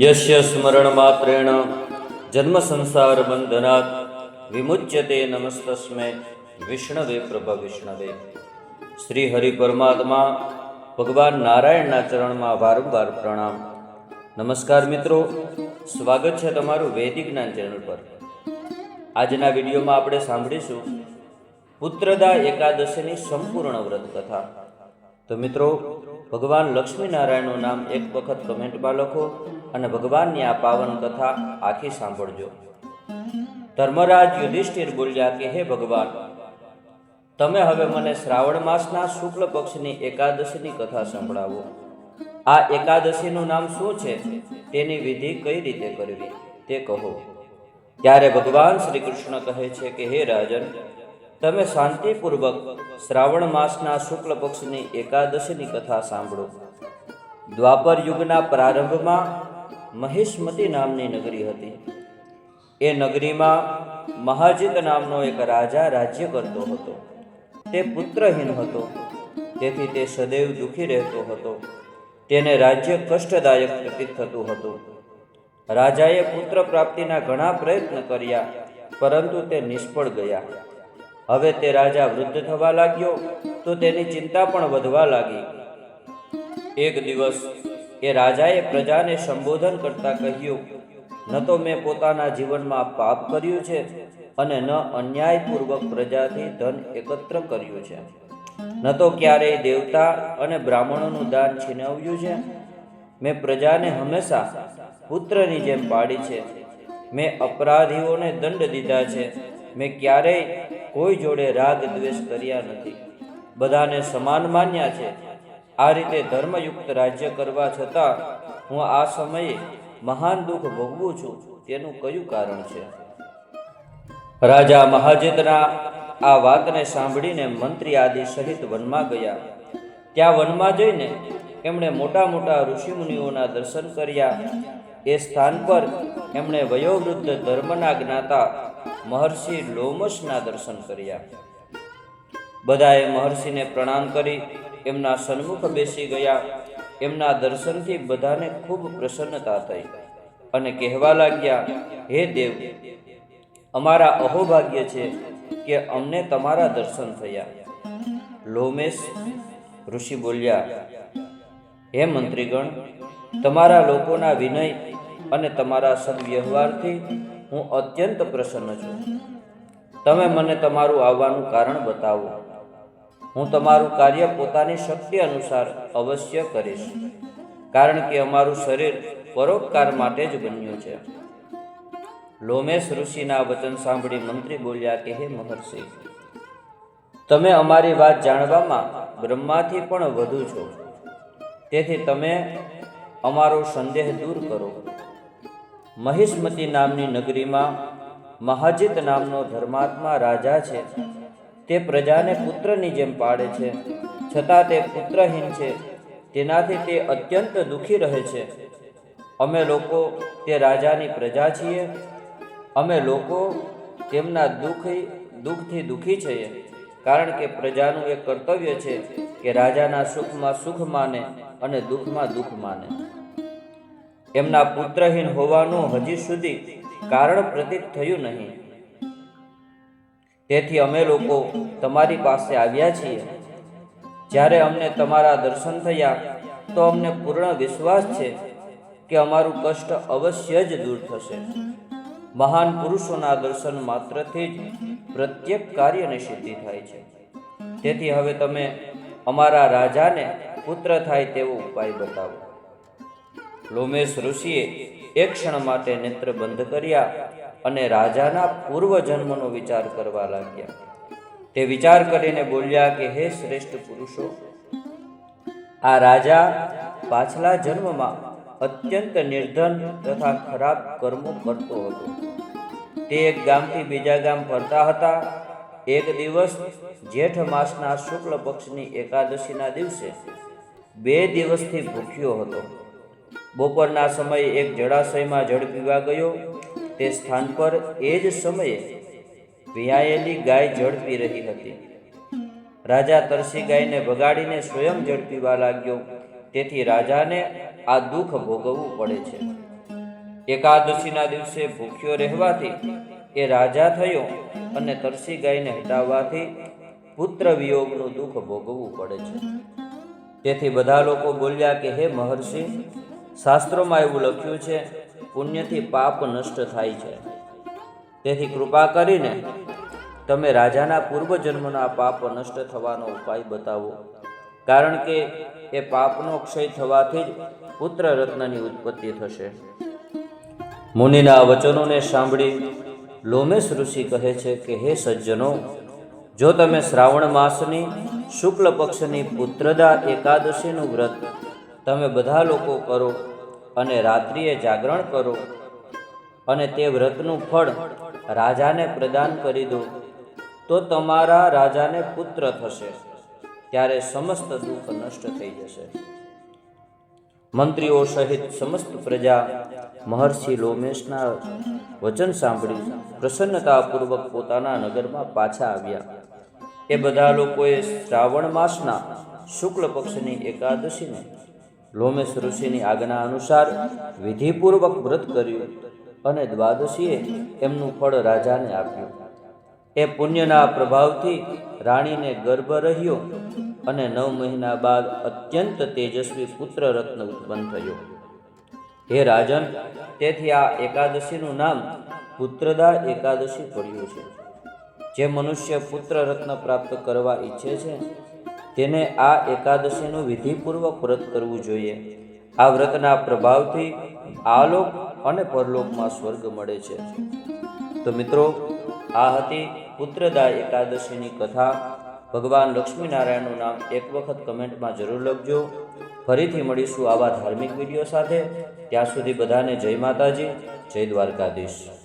યસ્ય સ્મરણમાત્રેણ જન્મ સંસાર બંધનાत् વિમુચ્યતે નમસ્તસ્મે વિષ્ણવે પ્રભ વિષ્ણવે. શ્રી હરિ પરમાત્મા ભગવાન નારાયણના ચરણમાં વારંવાર પ્રણામ. નમસ્કાર મિત્રો, સ્વાગત છે તમારું વૈદિક જ્ઞાન ચેનલ પર. આજના વિડીયોમાં આપણે સાંભળીશું પુત્રદા એકાદશીની સંપૂર્ણ વ્રત કથા. તો મિત્રો, ભગવાન લક્ષ્મીનારાયણનું નામ એક વખત કમેન્ટમાં લખો. અને ભગવાનની આ પાવન કથા આખી સાંભળજો. ધર્મરાજ યુધિષ્ઠિર બોલ્યા કે, હે ભગવાન, તમે હવે મને શ્રાવણ માસના શુક્લ પક્ષની એકાદશીની કથા સંભળાવો. આ એકાદશીનું નામ શું છે? તેની વિધિ કઈ રીતે કરવી? તે કહો. ત્યારે ભગવાન શ્રી કૃષ્ણ કહે છે કે, હે રાજન, તમે શાંતિપૂર્વક શ્રાવણ માસના શુક્લ પક્ષની એકાદશીની કથા સાંભળો. દ્વાપર યુગના પ્રારંભમાં મહેશમતી નામની નગરી હતી. એ નગરીમાં મહાજીત નામનો એક રાજા રાજ્ય કરતો હતો. તે પુત્રહીન હતો. તેથી તે સદૈવ દુઃખી રહેતો હતો. તેને રાજ્ય કષ્ટદાયક પ્રતીત થતું હતું. રાજાએ પુત્ર પ્રાપ્તિના ઘણા પ્રયત્ન કર્યા, પરંતુ તે નિષ્ફળ ગયા. હવે તે રાજા વૃદ્ધ થવા લાગ્યો, તો તેની ચિંતા પણ વધવા લાગી. એક દિવસ એ રાજાએ પ્રજાને સંબોધન કરતા કહ્યું, ન તો મેં પોતાના જીવનમાં પાપ કર્યું છે અને ન અન્યાયપૂર્વક પ્રજાથી ધન એકત્ર કર્યું છે. ન તો ક્યારેય દેવતા અને બ્રાહ્મણોનું દાન છીનવ્યું છે. મેં પ્રજાને હંમેશા પુત્રની જેમ પાડી છે. મેં અપરાધીઓને દંડ દીધા છે. મેં ક્યારેય કોઈ જોડે રાગ દ્વેષ કર્યા નથી. બધાને સમાન માન્યા છે. આ રીતે ધર્મયુક્ત રાજ્ય કરવા છતાં હું આ સમયે મહાન દુઃખ ભોગવું છું, તેનું કયું કારણ છે? રાજા મહાજેતના આ વાતને સાંભળીને મંત્રી આદિ સહિત વનમાં ગયા. ત્યાં વનમાં જઈને એમણે મોટા મોટા ઋષિમુનિઓના દર્શન કર્યા. એ સ્થાન પર એમણે વયોવૃદ્ધ ધર્મના જ્ઞાતા મહર્ષિ લોમસના દર્શન કર્યા. બધાએ મહર્ષિને પ્રણામ કરી. એમના સન્મુખ બેસી ગયા. એમના દર્શનથી બધાને ખૂબ પ્રસન્નતા થઈ અને કહેવા લાગ્યા, હે દેવ, અમારા અહોભાગ્ય છે કે અમને તમારા દર્શન થયા. લોમેશ ઋષિ બોલ્યા, હે મંત્રીગણ, તમારા લોકોના વિનય અને તમારા સદવ્યવહારથી હું અત્યંત પ્રસન્ન છું. તમે મને તમારું આવવાનું કારણ બતાવો. હું તમારું કાર્ય પોતાની શક્તિ અનુસાર અવશ્ય કરીશ. કારણ કે અમારું શરીર પરોપકાર માટે જ બન્યું છે. લોમેશ ઋષિના વચન સાંભળી મંત્રી બોલ્યા કે, હે મહર્ષિ, તમે અમારી વાત જાણવામાં બ્રહ્માથી પણ વધુ છો. તેથી તમે અમારો સંદેહ દૂર કરો. મહિષ્મતી નામની નગરીમાં મહાજીત નામનો ધર્માત્મા રાજા છે. તે પ્રજાને પુત્રની જેમ પાડે છે. છતાં તે પુત્રહીન છે. તેનાથી તે અત્યંત દુઃખી રહે છે. અમે લોકો તે રાજાની પ્રજા છીએ. અમે લોકો તેમના દુઃખી, દુઃખથી દુઃખી છીએ. કારણ કે પ્રજાનું એક કર્તવ્ય છે કે રાજાના સુખમાં સુખ માને અને દુઃખમાં દુઃખ માને. એમના પુત્રહીન હોવાનું હજી સુધી કારણ પ્રતીત થયું નહીં. તેથી અમે લોકો તમારી પાસે આવ્યા છીએ. જ્યારે અમને તમારા દર્શન થયા, તો અમને પૂર્ણ વિશ્વાસ છે કે અમારું કષ્ટ અવશ્ય જ દૂર થશે. મહાન પુરુષોના દર્શન માત્રથી જ પ્રત્યેક કાર્યની સિદ્ધિ થાય છે. તેથી હવે તમે અમારા રાજાને પુત્ર થાય તેવો ઉપાય બતાવો. લોમેશ ઋષિએ એક ક્ષણ માટે નેત્ર બંધ કર્યા અને રાજાના પૂર્વ જન્મનો વિચાર કરવા લાગ્યા. તે વિચાર કરીને બોલ્યા કે, હે શ્રેષ્ઠ પુરુષો, આ રાજા પાછલા જન્મમાં અત્યંત નિર્ધન તથા ખરાબ કર્મો કરતો હતો. તે એક ગામથી બીજા ગામ ફરતા હતા. એક દિવસ જેઠ માસના શુક્લ પક્ષની એકાદશીના દિવસે બે દિવસથી ભૂખ્યો હતો. બપોરના સમયે એક જળાશયમાં જળ પીવા ગયો. તે સ્થાન પર એ જ સમયે વિયાયેલી ગાય જળ પી રહી હતી. રાજા તરસી ગાયને ભગાડીને સ્વયં જળ પીવા લાગ્યો. તેથી રાજાને આ દુઃખ ભોગવવું પડે છે. એકાદશીના દિવસે ભૂખ્યો રહેવાથી એ રાજા થયો અને તરસી ગાયને હટાવવાથી પુત્ર વિયોગનું દુઃખ ભોગવવું પડે છે. તેથી બધા લોકો બોલ્યા કે, હે મહર્ષિ, શાસ્ત્રોમાં એવું લખ્યું છે પુણ્યથી પાપ નષ્ટ થાય છે. તેથી કૃપા કરીને તમે રાજાના પૂર્વજન્મના પાપ નષ્ટ થવાનો ઉપાય બતાવો. કારણ કે એ પાપનો ક્ષય થવાથી જ પુત્ર રત્નની ઉત્પત્તિ થશે. મુનિના વચનોને સાંભળી લોમેશ ઋષિ કહે છે કે, હે સજ્જનો, જો તમે શ્રાવણ માસની શુક્લ પક્ષની પુત્રદા એકાદશીનું વ્રત તમે બધા લોકો કરો અને રાત્રિએ જાગરણ કરો. અને તે વ્રતનું ફળ રાજાને પ્રદાન કરી દો. તો તમારા રાજાને પુત્ર થશે. ત્યારે સમસ્ત દુઃખ નષ્ટ થઈ જશે. મંત્રીઓ સહિત સમસ્ત પ્રજા મહર્ષિ લોમેશના વચન સાંભળી પ્રસન્નતાપૂર્વક પોતાના નગરમાં પાછા આવ્યા. એ બધા લોકોએ શ્રાવણ માસના શુક્લ પક્ષની એકાદશીને લોમેશ ઋષિની આજ્ઞા અનુસાર વિધિપૂર્વક વ્રત કર્યું અને દ્વાદશીએ એમનું ફળ રાજાને આપ્યું. એ પુણ્યના પ્રભાવથી રાણીને ગર્ભ રહ્યો અને નવ મહિના બાદ અત્યંત તેજસ્વી પુત્ર રત્ન ઉત્પન્ન થયો. હે રાજન, તેથી આ એકાદશીનું નામ પુત્રદા એકાદશી પડ્યું છે. જે મનુષ્ય પુત્ર રત્ન પ્રાપ્ત કરવા ઈચ્છે છે તેને આ એકાદશીનું વિધિપૂર્વક વ્રત કરવું જોઈએ. આ વ્રતના પ્રભાવથી આલોક અને પરલોકમાં સ્વર્ગ મળે છે. તો મિત્રો, આ હતી પુત્રદા એકાદશીની કથા. ભગવાન લક્ષ્મીનારાયણનું નામ એક વખત કમેન્ટમાં જરૂર લખજો. ફરીથી મળીશું આવા ધાર્મિક વીડિયો સાથે. ત્યાં સુધી બધાને જય માતાજી, જય દ્વારકાધીશ.